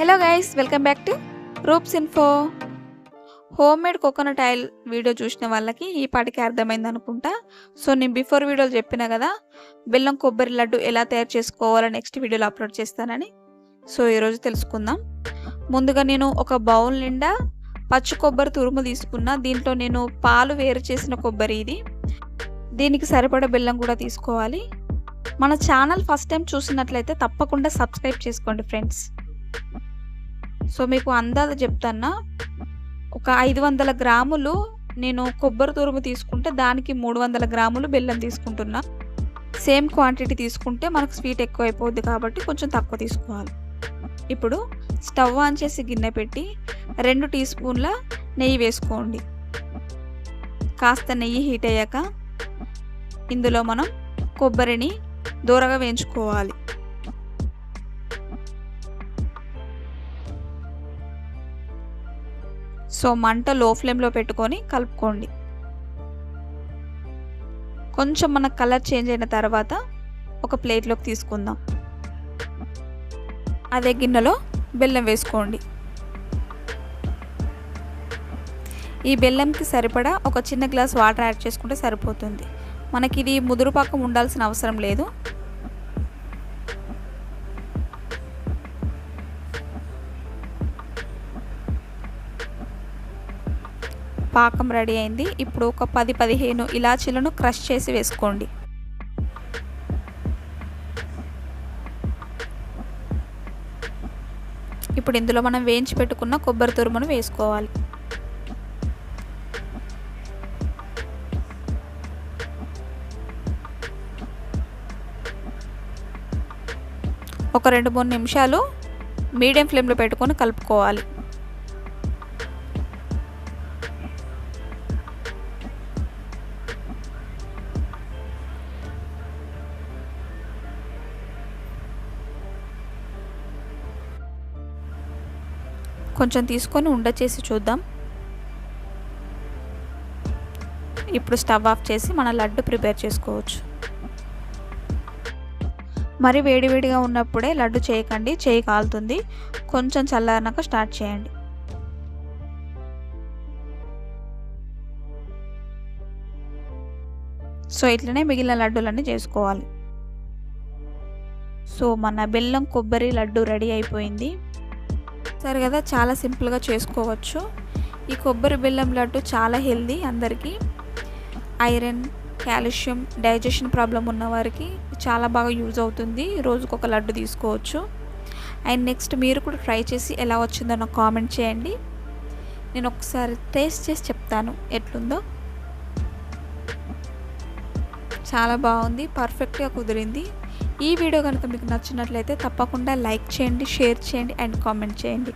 Hello guys welcome back to Roops info home made coconut oil video చూసిన వాళ్ళకి ఈ పాటికి అర్థమైంది అనుకుంటా. సో నేను బిఫోర్ వీడియోలో చెప్పిన కదా బెల్లం కొబ్బరి లడ్డు ఎలా తయారు చేసుకోవాలో నెక్స్ట్ వీడియోలో అప్లోడ్ చేస్తానని. సో ఈరోజు తెలుసుకుందాం. ముందుగా నేను ఒక బౌల్ నిండా పచ్చి కొబ్బరి తురుము తీసుకున్నా. దీంట్లో నేను పాలు వేరు చేసిన కొబ్బరి ఇది. దీనికి సరిపడ బెల్లం కూడా తీసుకోవాలి. మన ఛానల్ ఫస్ట్ టైం చూసినట్లయితే తప్పకుండా సబ్స్క్రైబ్ చేసుకోండి ఫ్రెండ్స్ సో మీకు అందాజ చెప్తానా? ఒక ఐదు వందల గ్రాములు నేను కొబ్బరి తురుము తీసుకుంటే దానికి మూడు వందల గ్రాములు బెల్లం తీసుకుంటున్నా. సేమ్ క్వాంటిటీ తీసుకుంటే మనకు స్వీట్ ఎక్కువ అయిపోద్ది కాబట్టి కొంచెం తక్కువ తీసుకోవాలి. ఇప్పుడు స్టవ్ ఆన్ చేసి గిన్నె పెట్టి రెండు టీ స్పూన్ల నెయ్యి వేసుకోండి. కాస్త నెయ్యి హీట్ అయ్యాక ఇందులో మనం కొబ్బరిని దూరగా వేయించుకోవాలి. సో మంట లో ఫ్లేమ్లో పెట్టుకొని కలుపుకోండి. కొంచెం మన కలర్ చేంజ్ అయిన తర్వాత ఒక ప్లేట్లోకి తీసుకుందాం. అదే గిన్నెలో బెల్లం వేసుకోండి. ఈ బెల్లంకి సరిపడా ఒక చిన్న గ్లాస్ వాటర్ యాడ్ చేసుకుంటే సరిపోతుంది. మనకి ఇది ముదురు పాకం ఉండాల్సిన అవసరం లేదు. పాకం రెడీ అయింది. ఇప్పుడు ఒక పది పదిహేను ఇలాచీలను క్రష్ చేసి వేసుకోండి. ఇప్పుడు ఇందులో మనం వేయించి పెట్టుకున్న కొబ్బరి తురుమును వేసుకోవాలి. ఒక రెండు మూడు నిమిషాలు మీడియం ఫ్లేమ్లో పెట్టుకొని కలుపుకోవాలి. కొంచెం తీసుకొని ఉండ చేసి చూద్దాం. ఇప్పుడు స్టవ్ ఆఫ్ చేసి మన లడ్డు ప్రిపేర్ చేసుకోవచ్చు. మరి వేడివేడిగా ఉన్నప్పుడే లడ్డు చేయకండి చేయి కాలుతుంది. కొంచెం చల్లారినాక స్టార్ట్ చేయండి. సో ఇట్లనే మిగిలిన లడ్డూలన్నీ చేసుకోవాలి. సో మన బెల్లం కొబ్బరి లడ్డు రెడీ అయిపోయింది. సరే కదా చాలా సింపుల్గా చేసుకోవచ్చు. ఈ కొబ్బరి బెల్లం లడ్డు చాలా హెల్దీ అందరికీ. ఐరన్ కాల్షియం డైజెషన్ ప్రాబ్లం ఉన్నవారికి చాలా బాగా యూజ్ అవుతుంది. రోజుకు ఒక లడ్డు తీసుకోవచ్చు. అండ్ నెక్స్ట్ మీరు కూడా ట్రై చేసి ఎలా వచ్చిందో నాకు కామెంట్ చేయండి. నేను ఒకసారి టేస్ట్ చేసి చెప్తాను ఎట్లుందో. చాలా బాగుంది పర్ఫెక్ట్గా కుదిరింది. ఈ వీడియో కనుక మీకు నచ్చినట్లయితే తప్పకుండా లైక్ చేయండి షేర్ చేయండి అండ్ కామెంట్ చేయండి.